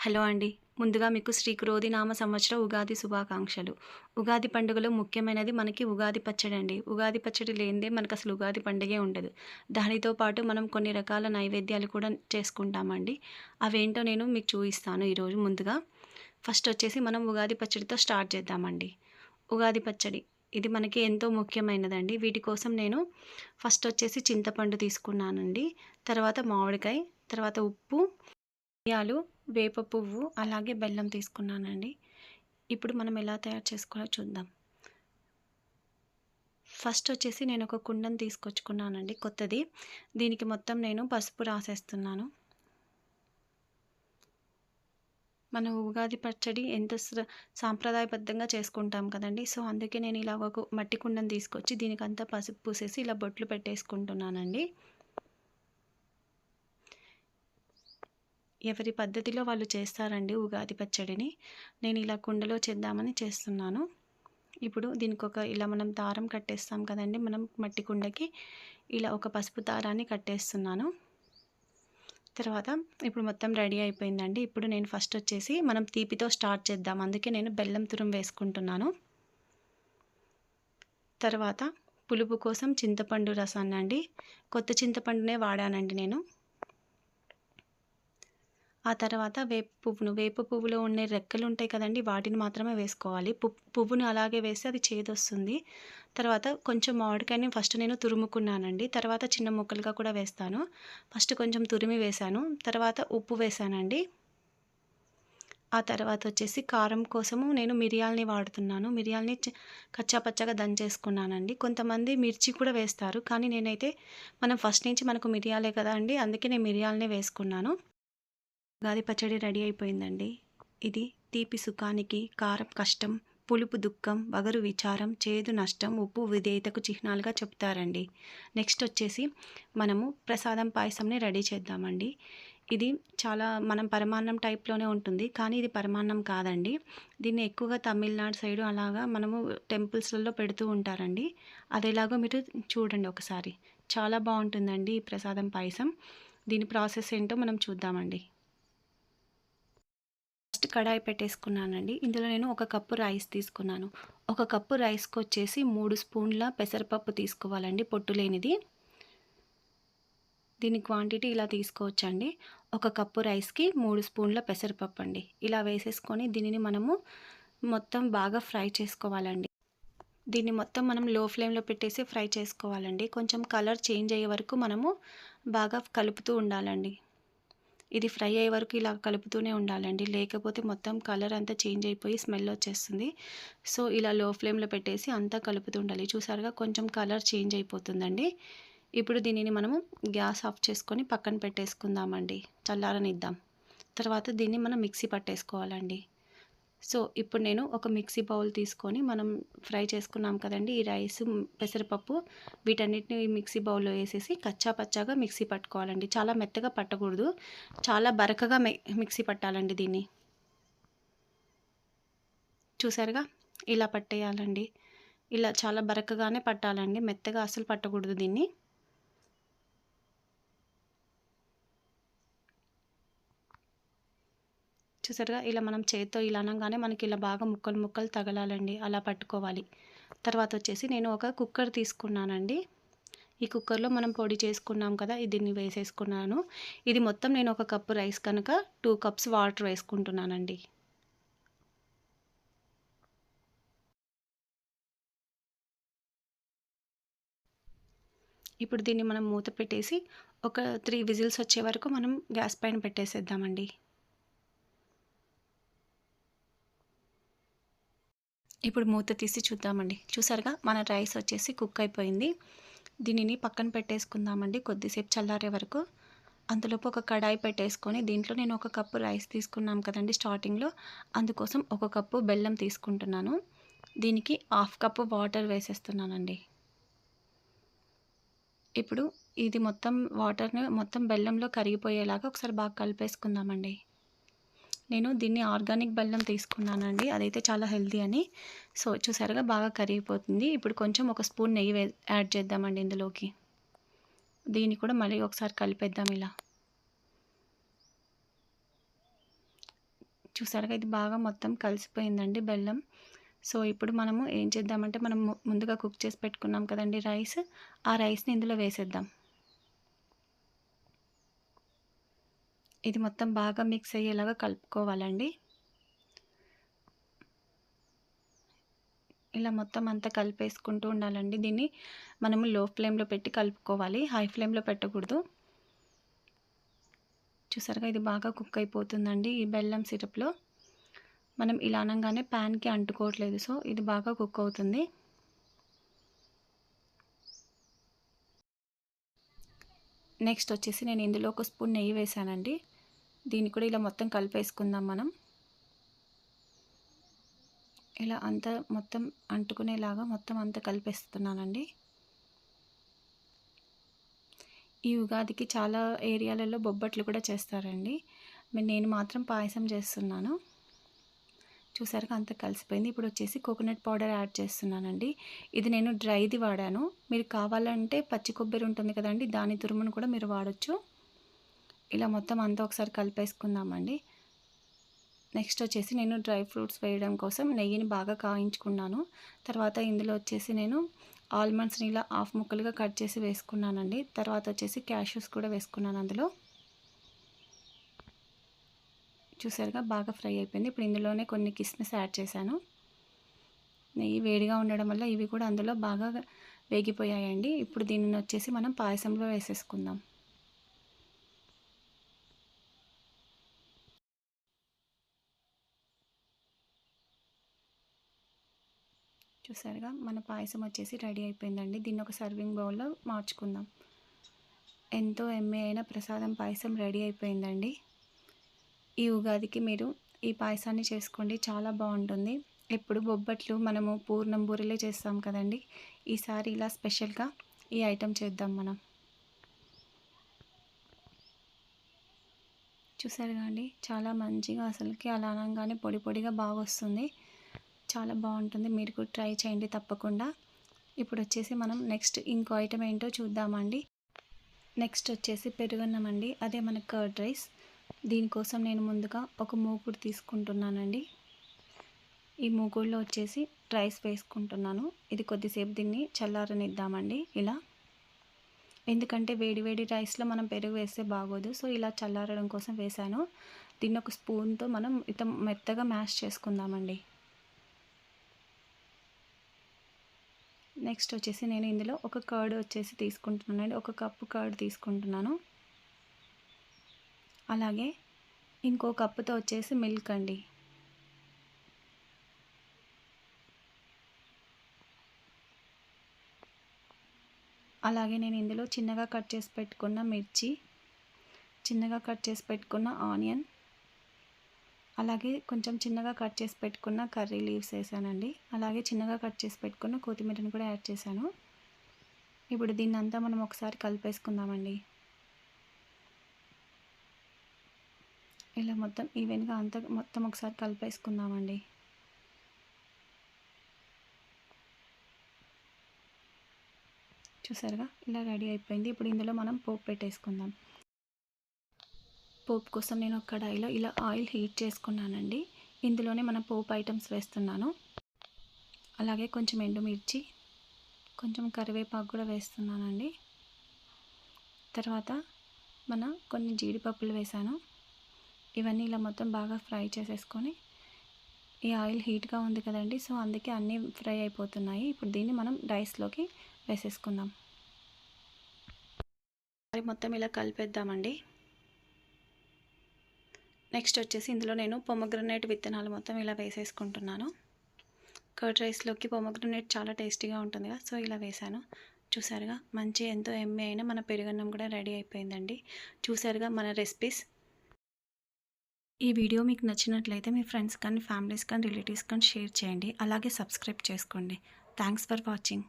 Hello అండి. ముందుగా మీకు శ్రీ క్రోధి నామ సంవత్సర ఉగాది శుభాకాంక్షలు. ఉగాది పండుగలో ముఖ్యమైనది మనకి ఉగాది పచ్చడి అండి. ఉగాది పచ్చడి లేనిదే మనకు అసలు ఉగాది పండుగే ఉండదు. దానితో పాటు మనం కొన్ని రకాల నైవేద్యాలు కూడా చేసుకుంటామండి. అవేంటో నేను మీకు చూపిస్తాను ఈరోజు ముందుగా. ఫస్ట్ వచ్చేసి మనం ఉగాది పచ్చడితో స్టార్ట్ చేద్దామండి. ఉగాది పచ్చడి. ఇది మనకి ఎంతో ముఖ్యమైనదండి. వీటి కోసం నేను ఫస్ట్ వచ్చేసి చింతపండు తీసుకున్నానండి. తర్వాత మామిడికాయ తర్వాత ఉప్పు మిరియాలు వేప పువ్వు అలాగే బెల్లం తీసుకున్నానండి. ఇప్పుడు మనం ఎలా తయారు చేసుకోవాలో చూద్దాం. ఫస్ట్ వచ్చేసి నేను ఒక కుండను తీసుకొచ్చుకున్నానండి కొత్తది. దీనికి మొత్తం నేను పసుపు రాసేస్తున్నాను. మనం ఉగాది పచ్చడి ఎంత సాంప్రదాయబద్ధంగా చేసుకుంటాం కదండి. సో అందుకే నేను ఇలా ఒక మట్టి కుండను తీసుకొచ్చి దీనికంతా పసుపు పూసేసి ఇలా బొట్లు పెట్టేసుకుంటున్నానండి. ఎవరి పద్ధతిలో వాళ్ళు చేస్తారండి ఉగాది పచ్చడిని నేను ఇలా కుండలో చేద్దామని చేస్తున్నాను. ఇప్పుడు దీనికి ఒక ఇలా మనం దారం కట్టేస్తాం కదండి మనం మట్టి కుండకి ఇలా ఒక పసుపు దారాన్ని కట్టేస్తున్నాను. తర్వాత ఇప్పుడు మొత్తం రెడీ అయిపోయిందండి. ఇప్పుడు నేను ఫస్ట్ వచ్చేసి మనం తీపితో స్టార్ట్ చేద్దాం. అందుకే నేను బెల్లం తురుం వేసుకుంటున్నాను. తర్వాత పులుపు కోసం చింతపండు రసాన్ని అండి కొత్త చింతపండునే వాడానండి నేను. ఆ తర్వాత వేప పువ్వును వేప పువ్వులో ఉండే రెక్కలు ఉంటాయి కదండి వాటిని మాత్రమే వేసుకోవాలి. పువ్వును అలాగే వేస్తే అది చేదొస్తుంది. తర్వాత కొంచెం మామిడికాయని ఫస్ట్ నేను తురుముకున్నానండి. తర్వాత చిన్న ముక్కలుగా కూడా వేస్తాను. ఫస్ట్ కొంచెం తురిమి వేశాను. తర్వాత ఉప్పు వేశానండి. ఆ తర్వాత వచ్చేసి కారం కోసము నేను మిరియాలని వాడుతున్నాను. మిరియాలని కచ్చాపచ్చగా దంచేసుకున్నానండి. కొంతమంది మిర్చి కూడా వేస్తారు. కానీ నేనైతే మనం ఫస్ట్ నుంచి మనకు మిరియాలే కదా అండి అందుకే నేను మిరియాలనే వేసుకున్నాను. ఉగాది పచ్చడి రెడీ అయిపోయిందండి. ఇది తీపి సుఖానికి కారం కష్టం పులుపు దుఃఖం వగరు విచారం చేదు నష్టం ఉప్పు విధేయతకు చిహ్నాలుగా చెప్తారండి. నెక్స్ట్ వచ్చేసి మనము ప్రసాదం పాయసంని రెడీ చేద్దామండి. ఇది చాలా మనం పరమాన్నం టైప్లోనే ఉంటుంది. కానీ ఇది పరమాన్నం కాదండి. దీన్ని ఎక్కువగా తమిళనాడు సైడు అలాగా మనము టెంపుల్స్లలో పెడుతూ ఉంటారండి. అది ఎలాగో మీరు చూడండి ఒకసారి. చాలా బాగుంటుందండి ఈ ప్రసాదం పాయసం. దీని ప్రాసెస్ ఏంటో మనం చూద్దామండి. ఫస్ట్ కడాయి పెట్టేసుకున్నానండి. ఇందులో నేను ఒక కప్పు రైస్ తీసుకున్నాను. ఒక కప్పు రైస్కి వచ్చేసి మూడు స్పూన్ల పెసరపప్పు తీసుకోవాలండి పొట్టు లేనిది. దీని క్వాంటిటీ ఇలా తీసుకోవచ్చండి. ఒక కప్పు రైస్కి మూడు స్పూన్ల పెసరపప్పు అండి ఇలా వేసేసుకొని దీనిని మనము మొత్తం బాగా ఫ్రై చేసుకోవాలండి. దీన్ని మొత్తం మనం లో ఫ్లేమ్లో పెట్టేసి ఫ్రై చేసుకోవాలండి. కొంచెం కలర్ చేంజ్ అయ్యే వరకు మనము బాగా కలుపుతూ ఉండాలండి. ఇది ఫ్రై అయ్యే వరకు ఇలా కలుపుతూనే ఉండాలండి. లేకపోతే మొత్తం కలర్ అంతా చేంజ్ అయిపోయి స్మెల్ వచ్చేస్తుంది. సో ఇలా లో ఫ్లేమ్లో పెట్టేసి అంతా కలుపుతూ ఉండాలి. చూసారుగా కొంచెం కలర్ చేంజ్ అయిపోతుందండి. ఇప్పుడు దీనిని మనము గ్యాస్ ఆఫ్ చేసుకొని పక్కన పెట్టేసుకుందామండి. చల్లారనిద్దాం. తర్వాత దీన్ని మనం మిక్సీ పట్టేసుకోవాలండి. సో ఇప్పుడు నేను ఒక మిక్సీ బౌల్ తీసుకొని మనం ఫ్రై చేసుకున్నాం కదండి ఈ రైస్ పెసరపప్పు వీటన్నిటిని మిక్సీ బౌల్లో వేసేసి కచ్చా పచ్చాగా మిక్సీ పట్టుకోవాలండి. చాలా మెత్తగా పట్టకూడదు. చాలా బరకగా మిక్సీ పట్టాలండి దీన్ని. చూసారుగా? ఇలా పట్టేయాలండి. ఇలా చాలా బరకగానే పట్టాలండి. మెత్తగా అసలు పట్టకూడదు దీన్ని. చూసారుగా ఇలా మనం చేత్తో ఇలా అనగానే మనకి ఇలా బాగా ముక్కలు ముక్కలు తగలాలండి. అలా పట్టుకోవాలి. తర్వాత వచ్చేసి నేను ఒక కుక్కర్ తీసుకున్నానండి. ఈ కుక్కర్లో మనం పొడి చేసుకున్నాం కదా దీన్ని వేసేసుకున్నాను. ఇది మొత్తం నేను ఒక కప్పు రైస్ కనుక టూ కప్స్ వాటర్ వేసుకుంటున్నానండి. ఇప్పుడు దీన్ని మనం మూత పెట్టేసి ఒక త్రీ విజిల్స్ వచ్చే వరకు మనం గ్యాస్ పైన పెట్టేసేద్దామండి. ఇప్పుడు మూత తీసి చూద్దామండి. చూసారుగా మన రైస్ వచ్చేసి కుక్ అయిపోయింది. దీనిని పక్కన పెట్టేసుకుందామండి కొద్దిసేపు చల్లారే వరకు. అంతలోపు ఒక కడాయి పెట్టేసుకొని దీంట్లో నేను ఒక కప్పు రైస్ తీసుకున్నాం కదండి స్టార్టింగ్లో. అందుకోసం ఒక కప్పు బెల్లం తీసుకుంటున్నాను. దీనికి హాఫ్ కప్పు వాటర్ వేసేస్తున్నానండి. ఇప్పుడు ఇది మొత్తం వాటర్ని మొత్తం బెల్లంలో కరిగిపోయేలాగా ఒకసారి బాగా కలిపేసుకుందామండి. నేను దీన్ని ఆర్గానిక్ బెల్లం తీసుకున్నానండి. అదైతే చాలా హెల్తీ అని. సో చూసారుగా బాగా కరిగిపోతుంది. ఇప్పుడు కొంచెం ఒక స్పూన్ నెయ్యి యాడ్ చేద్దామండి ఇందులోకి. దీన్ని కూడా మళ్ళీ ఒకసారి కలిపేద్దాం ఇలా. చూసారుగా ఇది బాగా మొత్తం కలిసిపోయిందండి బెల్లం. సో ఇప్పుడు మనము ఏం చేద్దామంటే మనం ము- ముందుగా కుక్ చేసి పెట్టుకున్నాం కదండి రైస్. ఆ రైస్ని ఇందులో వేసేద్దాం. ఇది మొత్తం బాగా మిక్స్ అయ్యేలాగా కలుపుకోవాలండి. ఇలా మొత్తం అంతా కలిపేసుకుంటూ ఉండాలండి. దీన్ని మనము లో ఫ్లేమ్లో పెట్టి కలుపుకోవాలి. హై ఫ్లేమ్లో పెట్టకూడదు. చూసారుగా ఇది బాగా కుక్ అయిపోతుందండి ఈ బెల్లం సిరప్లో. మనం ఇలా అనగానే ప్యాన్కి అంటుకోవట్లేదు. సో ఇది బాగా కుక్ అవుతుంది. నెక్స్ట్ వచ్చేసి నేను ఇందులో ఒక స్పూన్ నెయ్యి వేసానండి దీన్ని కూడా ఇలా మొత్తం కలిపేసుకుందాం మనం. ఇలా అంతా మొత్తం అంటుకునేలాగా మొత్తం అంతా కలిపేస్తున్నానండి. ఈ ఉగాదికి చాలా ఏరియాలలో బొబ్బట్లు కూడా చేస్తారండి. నేను మాత్రం పాయసం చేస్తున్నాను. చూసారుగా అంత కలిసిపోయింది. ఇప్పుడు వచ్చేసి కోకోనట్ పౌడర్ యాడ్ చేస్తున్నానండి. ఇది నేను డ్రైది వాడాను. మీరు కావాలంటే పచ్చి కొబ్బరి ఉంటుంది కదండి దాని తురుమును కూడా మీరు వాడచ్చు. ఇలా మొత్తం అంతా ఒకసారి కలిపేసుకుందామండి. నెక్స్ట్ వచ్చేసి నేను డ్రై ఫ్రూట్స్ వేయడం కోసం నెయ్యిని బాగా కాయించుకున్నాను. తర్వాత ఇందులో వచ్చేసి నేను ఆల్మండ్స్ని ఇలా హాఫ్ ముక్కలుగా కట్ చేసి వేసుకున్నానండి. తర్వాత వచ్చేసి క్యాష్యూస్ కూడా వేసుకున్నాను అందులో. చూసారుగా బాగా ఫ్రై అయిపోయింది. ఇప్పుడు ఇందులోనే కొన్ని కిస్మిస్ యాడ్ చేశాను. నెయ్యి వేడిగా ఉండడం వల్ల ఇవి కూడా అందులో బాగా వేగిపోయాయండి. ఇప్పుడు దీనిని వచ్చేసి మనం పాయసంలో వేసేసుకుందాం. చూసారుగా మన పాయసం వచ్చేసి రెడీ అయిపోయిందండి. దీన్ని ఒక సర్వింగ్ బౌల్లో మార్చుకుందాం. ఎంతో ఎమ్మె అయిన ప్రసాదం పాయసం రెడీ అయిపోయిందండి. ఈ ఉగాదికి మీరు ఈ పాయసాన్ని చేసుకోండి చాలా బాగుంటుంది. ఎప్పుడు బొబ్బట్లు మనము పూర్ణం బూరెలే చేస్తాం కదండి. ఈసారి ఇలా స్పెషల్గా ఈ ఐటెం చేద్దాం మనం. చూసారు అండి చాలా మంచిగా అసలుకి అలా అనగానే పొడి పొడిగా బాగా వస్తుంది చాలా బాగుంటుంది. మీరు కూడా ట్రై చేయండి తప్పకుండా. ఇప్పుడు వచ్చేసి మనం నెక్స్ట్ ఇంకో ఐటెం ఏంటో చూద్దామండి. నెక్స్ట్ వచ్చేసి పెరుగన్నం అండి. అదే మన కర్డ్ రైస్ దీనికోసం నేను ముందుగా ఒక మూకుడు తీసుకుంటున్నానండి. ఈ మూకుడులో వచ్చేసి రైస్ వేసుకుంటున్నాను. ఇది కొద్దిసేపు దీన్ని చల్లారనిద్దామండి. ఇలా. ఎందుకంటే వేడి వేడి రైస్లో మనం పెరుగు వేస్తే బాగోదు. సో ఇలా చల్లారడం కోసం వేసాను దీన్ని ఒక స్పూన్తో మనం ఇత మెత్తగా మ్యాష్ చేసుకుందామండి. నెక్స్ట్ వచ్చేసి నేను ఇందులో ఒక కర్డ్ వచ్చేసి తీసుకుంటున్నానండి ఒక కప్పు కర్డ్ తీసుకుంటున్నాను. అలాగే ఇంకో కప్పుతో వచ్చేసి మిల్క్ అండి. అలాగే నేను ఇందులో చిన్నగా కట్ చేసి పెట్టుకున్న మిర్చి చిన్నగా కట్ చేసి పెట్టుకున్న ఆనియన్ అలాగే కొంచెం చిన్నగా కట్ చేసి పెట్టుకున్న కర్రీ లీవ్స్ వేసానండి. అలాగే చిన్నగా కట్ చేసి పెట్టుకున్న కొత్తిమీరని కూడా యాడ్ చేశాను. ఇప్పుడు దీన్ని అంతా మనం ఒకసారి కలిపేసుకుందామండి. ఇలా మొత్తం ఈవెన్గా అంతా మొత్తం ఒకసారి కలిపేసుకుందామండి. చూసారుగా? ఇలా రెడీ అయిపోయింది. ఇప్పుడు ఇందులో మనం పోపు పెట్టేసుకుందాం. పోపు కోసం నేను ఒక కడాయిలో ఇలా ఆయిల్ హీట్ చేసుకున్నానండి. ఇందులోనే మన పోపు ఐటమ్స్ వేస్తున్నాను. అలాగే కొంచెం ఎండుమిర్చి కొంచెం కరివేపాకు కూడా వేస్తున్నానండి. తర్వాత మన కొన్ని జీడిపప్పులు వేసాను ఇవన్నీ ఇలా మొత్తం బాగా ఫ్రై చేసేసుకొని ఈ ఆయిల్ హీట్గా ఉంది కదండి సో అందుకే అన్నీ ఫ్రై అయిపోతున్నాయి. ఇప్పుడు దీన్ని మనం రైస్లోకి వేసేసుకుందాం. మరి మొత్తం ఇలా కలిపేద్దామండి. నెక్స్ట్ వచ్చేసి ఇందులో నేను పొమగ్రనేట్ విత్తనాలు మొత్తం ఇలా వేసేసుకుంటున్నాను. కర్డ్ రైస్లోకి పొమగ్రనేట్ చాలా టేస్టీగా ఉంటుంది కదా సో ఇలా వేసాను చూసారుగా మంచి ఎంతో ఎమ్మె అయినా మన పెరుగన్నం కూడా రెడీ అయిపోయిందండి. చూసారుగా మన రెసిపీస్ ఈ వీడియో మీకు నచ్చినట్లయితే మీ ఫ్రెండ్స్ కానీ ఫ్యామిలీస్ కానీ రిలేటివ్స్ కానీ షేర్ చేయండి. అలాగే సబ్స్క్రైబ్ చేసుకోండి. Thanks for watching